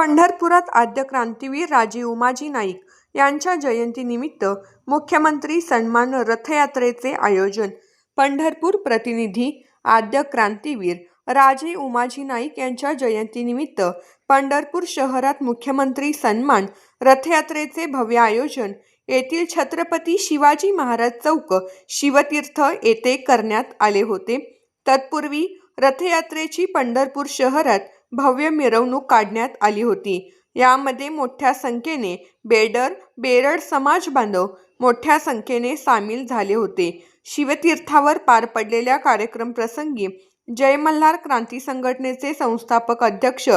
पंढरपुरात आद्य क्रांतीवीर राजे उमाजी नाईक यांच्या जयंतीनिमित्त मुख्यमंत्री सन्मान रथयात्रेचे आयोजन. पंढरपूर प्रतिनिधी आद्य क्रांतीवीर राजे उमाजी नाईक यांच्या जयंतीनिमित्त पंढरपूर शहरात मुख्यमंत्री सन्मान रथयात्रेचे भव्य आयोजन येथील छत्रपती शिवाजी महाराज चौक शिवतीर्थ येथे करण्यात आले होते. तत्पूर्वी रथयात्रेची पंढरपूर शहरात भव्य मिरवणूक काढण्यात आली होती. यामध्ये मोठ्या संख्येने बेडर बेरड समाज बांधव मोठ्या संख्येने सामील झाले होते. शिवतीर्थावर पार पडलेल्या कार्यक्रम प्रसंगी जय मल्हार क्रांती संघटनेचे संस्थापक अध्यक्ष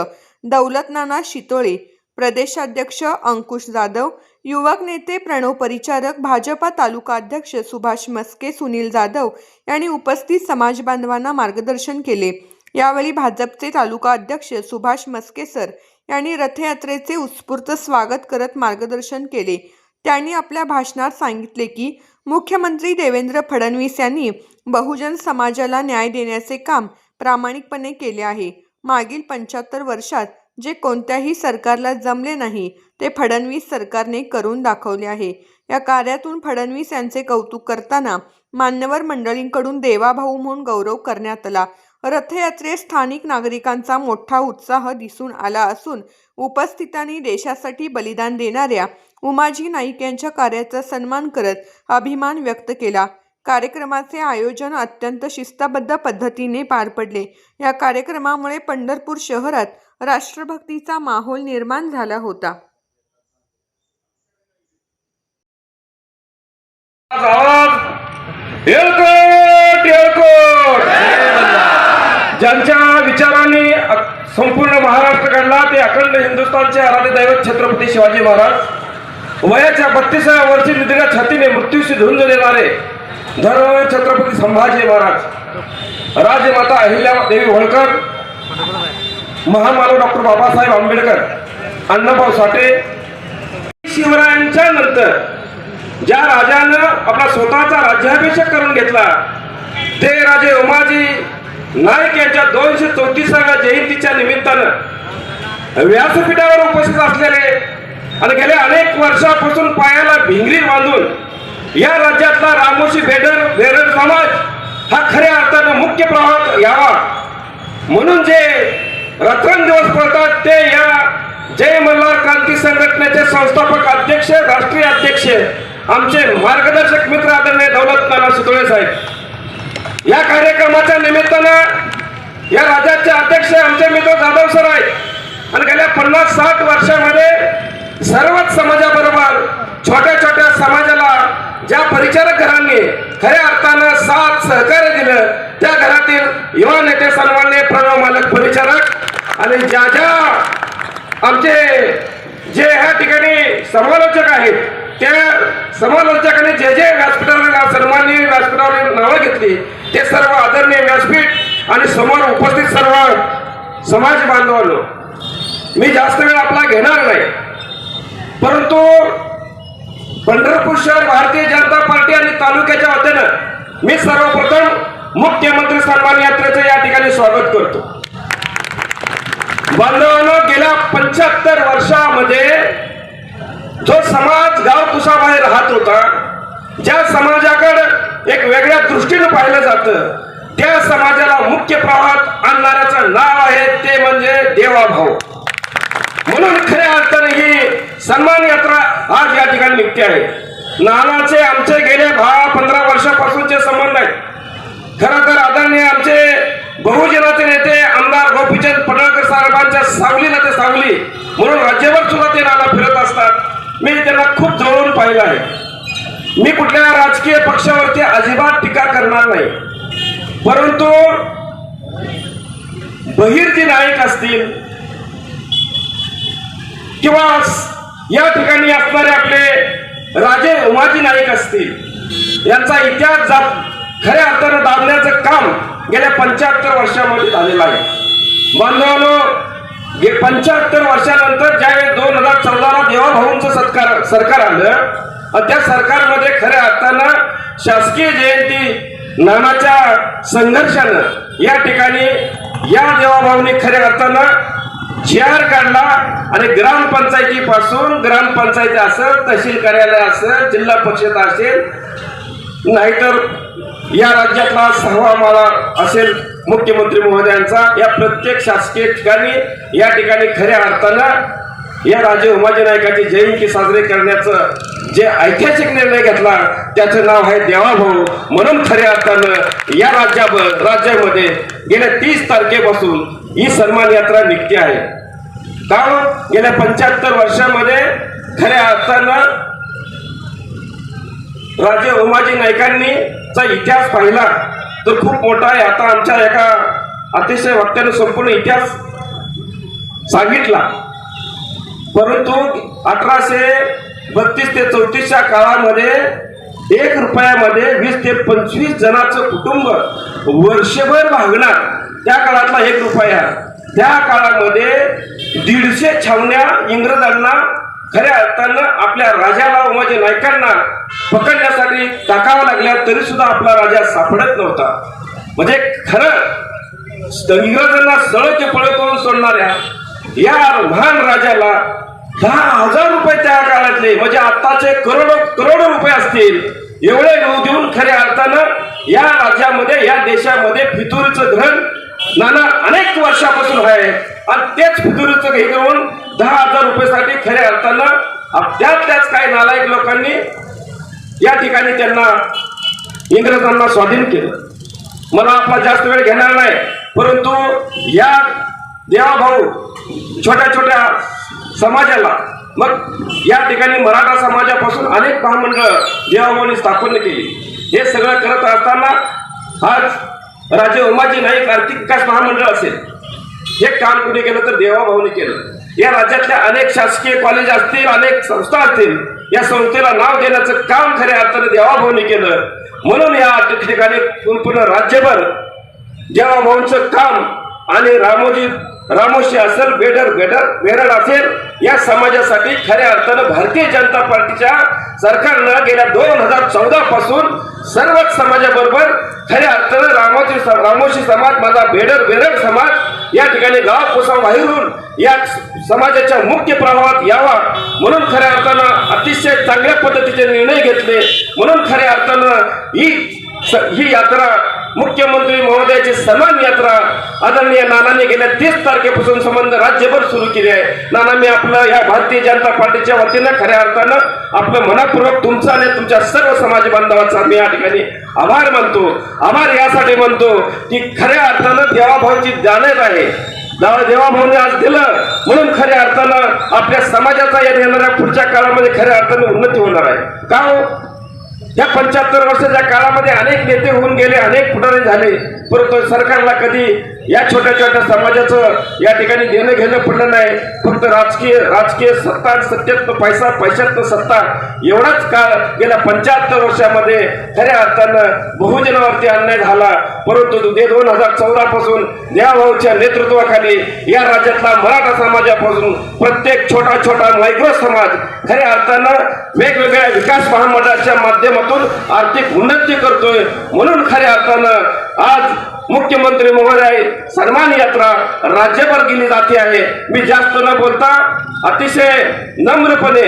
दौलतनाना शितोळे प्रदेशाध्यक्ष अंकुश जाधव युवक नेते प्रणव परिचारक भाजपा तालुका अध्यक्ष सुभाष मस्के सुनील जाधव यांनी उपस्थित समाज बांधवांना मार्गदर्शन केले. यावेळी भाजपचे तालुका अध्यक्ष सुभाष मस्केसर यांनी रथयात्रेचे उत्स्फूर्त स्वागत करत मार्गदर्शन केले. त्यांनी आपल्या भाषणात सांगितले की मुख्यमंत्री देवेंद्र फडणवीस यांनी बहुजन समाजाला न्याय देण्याचे काम प्रामाणिकपणे केले आहे. मागील पंच्याहत्तर वर्षात जे कोणत्याही सरकारला जमले नाही ते फडणवीस सरकारने करून दाखवले आहे. या कार्यातून फडणवीस यांचे कौतुक करताना मान्यवर मंडळींकडून देवाभाऊ म्हणून गौरव करण्यात आला. रथयात्रेत स्थानिक नागरिकांचा मोठा उत्साह दिसून आला असून उपस्थितांनी देशासाठी बलिदान देणाऱ्या उमाजी नाईक यांच्या कार्याचा सन्मान करत अभिमान व्यक्त केला. कार्यक्रमाचे आयोजन अत्यंत शिस्तबद्ध पद्धतीने पार पडले. या कार्यक्रमामुळे पंढरपूर शहरात राष्ट्रभक्तीचा माहोल निर्माण झाला होता. आवाज! येळकोट! ज्यांच्या विचाराने संपूर्ण महाराष्ट्र घडला ते अखंड हिंदुस्थानचे आराध्य दैवत छत्रपती शिवाजी महाराज. वयाच्या बत्तीसाव्या वर्षी निधीच्या छातीने मृत्यूशी झुंज देणारे धर्म छत्रपती संभाजी महाराज. राजमाता अहिल्या देवी होळकर महामानव डॉक्टर बाबासाहेब आंबेडकर अण्णाभाऊ साठे. शिवरायांच्या नंतर ज्या राजानं आपला स्वतःचा राज्याभिषेक करून घेतला ते राजे उमाजी नाईक यांच्या दोनशे चौतीसाव्या जयंतीच्या निमित्तानं व्यासपीठावर उपस्थित असलेले आणि गेल्या अनेक वर्षापासून पायाला भिंगरी बांधून या राज्यातला रामोशी बेडर बेडर समाज हा खऱ्या अर्थानं मुख्य प्रवाहात यावा. म्हणून जे दिवस पडतात ते या जय मल्हार क्रांती संघटनेचे संस्थापक अध्यक्ष राष्ट्रीय अध्यक्ष आमचे मार्गदर्शक मित्र आदरणीय दौलत नाना सुतोळे साहेब. या कार्यक्रमाच्या निमित्तानं या राज्याचे अध्यक्ष आमचे मित्र जाधव सर आहेत. आणि गेल्या पन्नास साठ वर्षामध्ये सर्वच समाजाबरोबर छोट्या छोट्या समाजाला ज्या परिचारक घरांनी खऱ्या अर्थानं साथ सहकार्य दिलं त्या घरातील युवा नेते सर्वांनी प्रणव मालक परिचारक आणि ज्या ज्या आमचे जे ह्या ठिकाणी समालोचक आहेत त्या समालोचकांनी जे जे व्यासपीठावर सन्माननीय व्यासपीठावर नावं घेतली ते सर्व आदरणीय व्यासपीठ आणि समोर उपस्थित सर्व समाज बांधवांनो मी जास्त वेळ आपला घेणार नाही. परंतु पंढरपूर शहर भारतीय जनता पार्टी आणि तालुक्याच्या वतीनं मी सर्वप्रथम मुख्यमंत्री सन्मान यात्रेचं या ठिकाणी स्वागत करतो. बांधवांनो गेल्या पंच्याहत्तर वर्षामध्ये जो समाज गाव कुसाबाहेर राहत होता ज्या समाजाकडे एक वेगळ्या दृष्टीनं पाहिलं जातं. त्या समाजाला मुख्य प्रवाहात आणणाऱ्याचं नाव आहे ते म्हणजे देवाभाऊ. म्हणून खऱ्या अर्थाने ही सन्मान यात्रा आज या ठिकाणी निघते आहे. नानाचे आमचे गेले दहा पंधरा वर्षापासूनचे संबंध आहेत. खरं तर आदरणीय आमचे बहुजनाचे नेते आमदार गोपीचंद पडळकर साहेबांच्या सावलीला ते सावली. म्हणून राज्यभर सुद्धा ते नाना फिरत असतात. मी त्यांना खूप जवळून पाहिलं आहे. मी कुठल्या राजकीय पक्षावरती अजिबात टीका करणार नाही. परंतु बहिर्जी नायक असतील किंवा या ठिकाणी असणारे आपले राजे उमाजी नाईक असतील यांचा इतिहास जात खऱ्या अर्थानं दाबण्याचं काम गेल्या पंच्याहत्तर वर्षामध्ये झालेलं आहे. बांधवानो पंच्याहत्तर वर्षानंतर ज्यावेळी दोन हजार चौदाला देवाभाऊंचं सत्कार सरकार आलं त्या सरकारमध्ये खऱ्या अर्थानं शासकीय जयंती नानाच्या संघर्षानं या ठिकाणी या देवाभावनी खऱ्या अर्थानं जी आर काढला आणि ग्रामपंचायतीपासून ग्रामपंचायती असेल तहसील कार्यालय असेल जिल्हा परिषद असेल नाहीतर या राज्यातला सहावा माळा असेल मुख्यमंत्री महोदयांचा या प्रत्येक शासकीय ठिकाणी या ठिकाणी खऱ्या अर्थानं या राजे उमाजी नायकाची जयंती साजरी करण्याचं जे ऐतिहासिक निर्णय घेतला त्याचं नाव आहे देवाभाऊ. म्हणून खऱ्या अर्थानं या राज्या राज्यामध्ये गेल्या तीस तारखेपासून ही सन्मान यात्रा निघते आहे. कारण गेल्या पंच्याहत्तर वर्षामध्ये खऱ्या अर्थानं राजे उमाजी नायकांनी चा इतिहास पाहिला तर खूप मोठा आहे. आता आमच्या एका अतिशय वक्त्याने संपूर्ण इतिहास सांगितला. परंतु अठराशे बत्तीस ते चौतीसच्या काळामध्ये एक रुपयामध्ये वीस ते पंचवीस जणांचं कुटुंब वर्षभर भागणार. त्या काळातला एक रुपया त्या काळामध्ये दीडशे छावण्या इंग्रजांना खऱ्या अर्थानं आपल्या राजाला उमाजी नायकांना पकडण्यासाठी टाकाव्या लागल्या तरी सुद्धा आपला राजा सापडत नव्हता. म्हणजे खरं इंग्रजांना सळचे पळ करून सोडणाऱ्या या महान राजाला दहा हजार रुपये त्या काळातले म्हणजे आताचे करोडो करोडो रुपये असतील. एवढे देऊ देऊन खऱ्या अर्थानं या राज्यामध्ये या देशामध्ये फितुरीचं धन नाना अनेक वर्षापासून आहे. आणि तेच फितुरीचं हे करून दहा हजार रुपयासाठी खऱ्या अर्थानं आप- त्यात त्याच काही नालायक लोकांनी या ठिकाणी त्यांना इंग्रजांना स्वाधीन केलं. मला आपला जास्त वेळ घेणार नाही. परंतु या देवाभाऊ छोट्या छोट्या समाजाला. मग या ठिकाणी मराठा समाजापासून अनेक महामंडळ देवाभाऊनी स्थापन केली. हे सगळं करत असताना आज राजे उमाजी नाईक आर्थिक विकास महामंडळ असेल. हे काम कुणी केलं तर देवाभाऊने केलं. या राज्यातल्या अनेक शासकीय कॉलेज असतील अनेक संस्था असतील या संस्थेला नाव देण्याचं काम खऱ्या अर्थाने देवाभाऊने केलं. म्हणून या ठिकाणी पूर्ण राज्यभर देवाभाऊंचं काम आणि रामोजी रामोशी असेल बेडर बेडर बेरड असेल या समाजासाठी खऱ्या अर्थानं भारतीय जनता पार्टीच्या सरकारनं गेल्या दोन हजार चौदा पासून सर्वच समाजाबरोबर खऱ्या अर्थानं रामोजी रामोशी समाज माझा बेडर बेरड समाज या ठिकाणी गाव कोसा बाहेरून या समाजाच्या मुख्य प्रभावात यावा म्हणून खऱ्या अर्थानं अतिशय चांगल्या पद्धतीचे निर्णय घेतले. म्हणून खऱ्या अर्थानं ही ही यात्रा मुख्यमंत्री महोदयाची सन्मान यात्रा आदरणीय नानाने गेल्या तीस तारखेपासून संबंध राज्यभर सुरू केली आहे. नाना मी आपलं या भारतीय जनता पार्टीच्या वतीनं खऱ्या अर्थानं आपलं मनापूर्वक तुमचा आणि तुमच्या सर्व समाज बांधवांचा मी या ठिकाणी आभार मानतो. आभार यासाठी मानतो की खऱ्या अर्थानं देवाभावची जाणत आहे. देवा- देवाभाऊने आज दिलं. म्हणून खऱ्या अर्थानं आपल्या समाजाचा येणाऱ्या पुढच्या काळामध्ये खऱ्या अर्थानं उन्नती होणार आहे. का हो? या पंच्याहत्तर वर्षाच्या काळामध्ये अनेक नेते होऊन गेले अनेक पुढारी झाले. परंतु सरकारला कधी या छोट्या छोट्या समाजाचं या ठिकाणी देणं घेणं पडलं नाही. फक्त राजकीय राजकीय सत्ता आणि पैसा पैशात सत्ता एवढाच काळ गेल्या पंच्याहत्तर वर्षामध्ये खऱ्या अर्थानं बहुजनावरती अन्याय झाला. परंतु ते दोन हजार चौदा पासून देवाभाऊच्या नेतृत्वाखाली या राज्यातला मराठा समाजापासून प्रत्येक छोटा छोटा मायक्रो समाज खऱ्या अर्थानं वेगवेगळ्या विकास महामंडळाच्या माध्यमातून आर्थिक उन्नती करतोय. म्हणून खऱ्या अर्थानं आज मुख्यमंत्री महोदय सन्मान यात्रा राज्यभर केली जाते आहे. मी जास्त न बोलता अतिशय नम्रपणे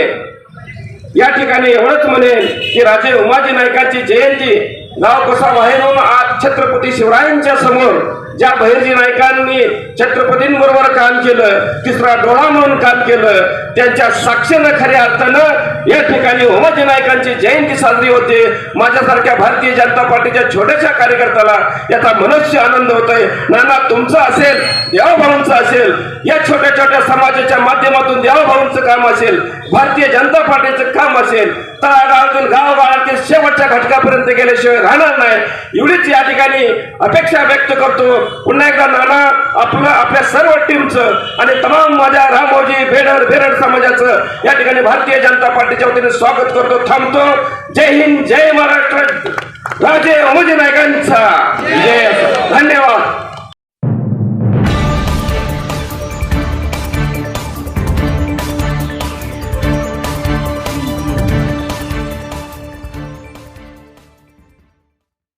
या ठिकाणी एवढंच म्हणेन की राजे उमाजी नायकांची जयंती गाव कसा बाहेरून हो आज छत्रपती शिवरायांच्या समोर ज्या बहिर्जी नायकांनी छत्रपतींबरोबर काम केलं तिसरा डोळा म्हणून काम केलं त्यांच्या साक्षीनं खऱ्या अर्थानं या ठिकाणी उमाजी नायकांची जयंती साजरी होते. माझ्यासारख्या भारतीय जनता पार्टीच्या छोट्याशा कार्यकर्त्याला याचा मनुष्य आनंद होतोय. नाना तुमचं असेल देवाभाऊंचं असेल या छोट्या छोट्या समाजाच्या माध्यमातून देवाभाऊंचं काम असेल भारतीय जनता पार्टीचं काम असेल तळागाळातील गावागाळातील शेवटच्या घटकापर्यंत गेल्याशिवाय राहणार नाही. एवढीच या ठिकाणी अपेक्षा व्यक्त करतो. पुन्हा एकदा नाना आपलं आपल्या सर्व टीमचं आणि तमाम माझ्या रामोजी बेडर बेरड समाजाचं या ठिकाणी भारतीय जनता पार्टी पार्टीच्या वतीने स्वागत करतो थांबतो. जय हिंद जय महाराष्ट्र. राजे अमोजी नायकांचा. जय. धन्यवाद.